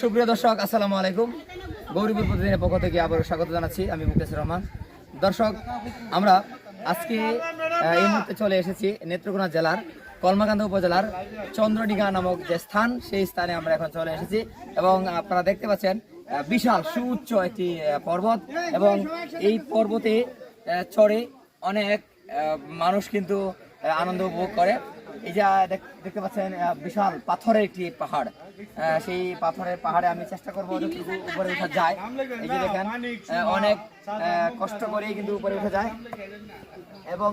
সুপ্রিয় দর্শক, আসসালামু আলাইকুম। গৌরীপুর প্রতিদিনের পক্ষ থেকে আবারও স্বাগত জানাচ্ছি আমি মুকেশ রহমান। দর্শক, আমরা আজকে এই মুহূর্তে চলে এসেছি নেত্রকোনা জেলার কলমাকান্দা উপজেলার চন্দ্রডিঘা নামক যে স্থান, সেই স্থানে আমরা এখন চলে এসেছি এবং আপনারা দেখতে পাচ্ছেন বিশাল সুউচ্চ একটি পর্বত এবং এই পর্বতে চড়ে অনেক মানুষ কিন্তু আনন্দ উপভোগ করে। এই যে দেখ- দেখতে পাচ্ছেন বিশাল পাথরের একটি পাহাড়। সেই পাথরের পাহাড়ে আমি চেষ্টা করব উপরে উঠা যায়। এই যে দেখেন অনেক কষ্ট করেই কিন্তু উপরে উঠে যায়। এবং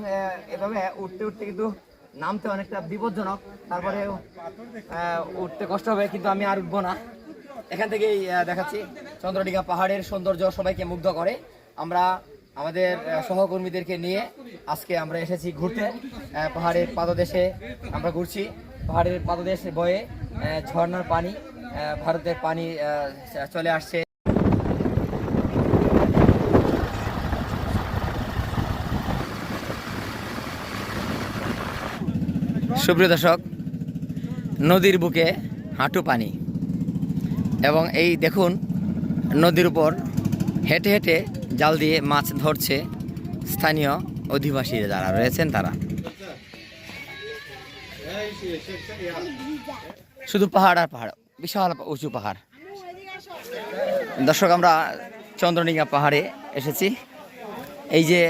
এভাবে উঠতে উঠতে কিন্তু নামতে অনেকটা বিপজ্জনক। তারপরে উঠতে কষ্ট হবে, কিন্তু আমি আর উঠবো না। এখান থেকেই দেখাচ্ছি। চন্দ্রডিঘা পাহাড়ের সৌন্দর্য সবাইকে মুগ্ধ করে। আমরা আমাদের সহকর্মীদেরকে নিয়ে আজকে আমরা এসেছি ঘুরতে। পাহাড়ের পাদদেশে আমরা ঘুরছি। পাহাড়ের পাদদেশ বয়ে ঝর্নার পানি ভারতের পানি চলে আসছে। সুপ্রিয় দর্শক, নদীর বুকে হাঁটু পানি। এবং এই দেখুন, নদীর উপর হেঁটে হেঁটে জাল দিয়ে মাছ ধরছে স্থানীয় অধিবাসী যারা রয়েছেন তারা। শুধু পাহাড় আর পাহাড়, বিশাল উঁচু পাহাড়। দর্শক, আমরা চন্দ্রনিগা পাহাড়ে এসেছি। এই যে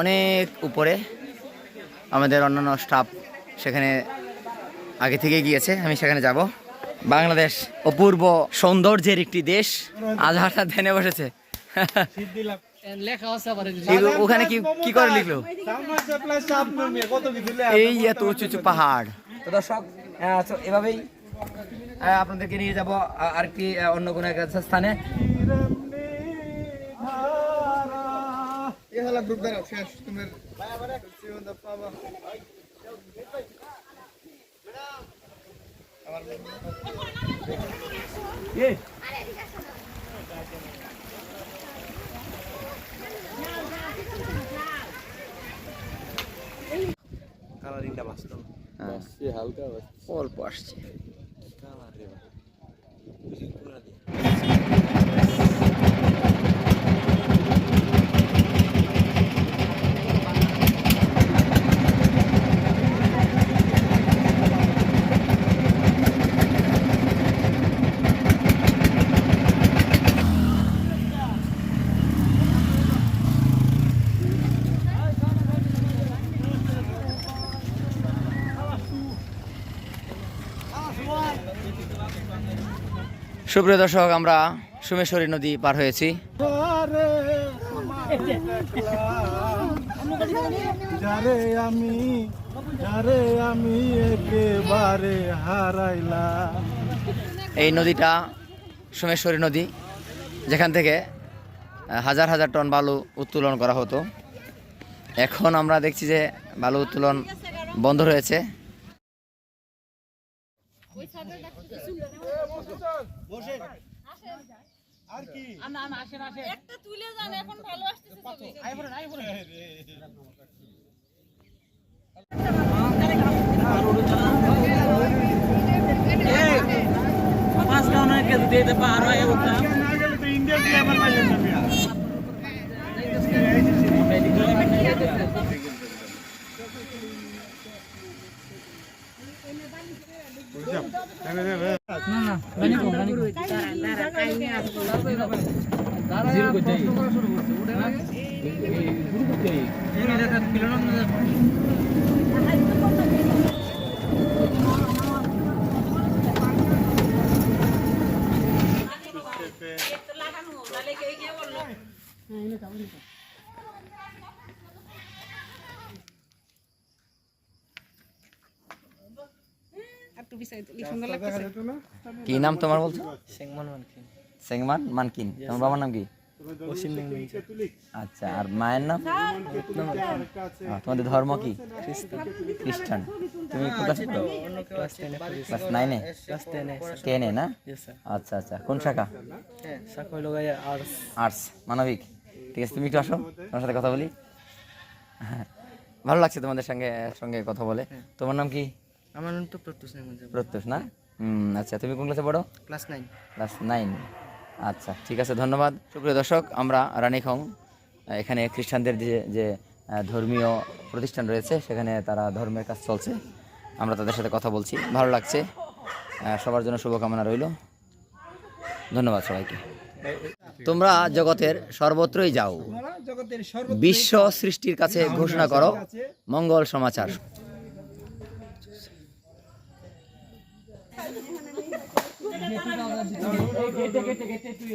অনেক উপরে আমাদের অন্যান্য স্টাফ সেখানে আগে থেকে গিয়েছে, আমি সেখানে যাব। বাংলাদেশ অপূর্ব সৌন্দর্যের একটি দেশ। আজ ধ্যানে বসেছে। ওখানে কি কি করে লিখলো? এই এত উঁচু উঁচু পাহাড়। তো দর্শক এভাবেই আপনাদেরকে নিয়ে যাব আরেকটি আহ, অন্য কোনো এক স্থানে। কালারিংটা হালকা অল্প আসছে। সুপ্রিয় দর্শক আমরা সুমেশ্বরী নদী পার হয়েছি। যারে আমি যারে আমি একেবারে হারাইলাম। এই নদীটা সোমেশ্বরী নদী যেখান থেকে হাজার হাজার টন বালু উত্তোলন করা হতো। এখন আমরা দেখছি যে বালু উত্তোলন বন্ধ রয়েছে। একটা তুলে যান এখন ভালো আসতেছে ছবি। পাঁচ গাঁও নয় কে দিয়ে দে পাহাড় হয়ে উঠলাম ইন্ডিয়া দিয়ে আমার পাইলেন না কে নাম তোমার বলছো? সেংমান মানকিন তোমার বাবার নাম কি? আচ্ছা আর মায়ের নাম? তোমাদের ধর্ম কি? খ্রিস্টান। তুমি ক্লাস নাইনে টেনে না? আচ্ছা আচ্ছা কোন শাখা? আর্টস মানবিক। ঠিক আছে তুমি একটু আসো তোমার সাথে কথা বলি। হ্যাঁ ভালো লাগছে তোমাদের সঙ্গে সঙ্গে কথা বলে। তোমার নাম কি? আমার নাম তো প্রত্যুষ প্রত্যুষ না? হুম আচ্ছা তুমি কোন ক্লাসে পড়ো? ক্লাস নাইন ক্লাস নাইন আচ্ছা ঠিক আছে, ধন্যবাদ। সুপ্রিয় দর্শক, আমরা রানীখং এখানে খ্রিস্টানদের যে যে ধর্মীয় প্রতিষ্ঠান রয়েছে, সেখানে তারা ধর্মের কাজ চলছে। আমরা তাদের সাথে কথা বলছি। ভালো লাগছে। সবার জন্য শুভকামনা রইল। ধন্যবাদ সবাইকে। তোমরা জগতের সর্বত্রই যাও। বিশ্ব সৃষ্টির কাছে ঘোষণা করো। মঙ্গল সমাচার। কেটে কেটে কেটে তুই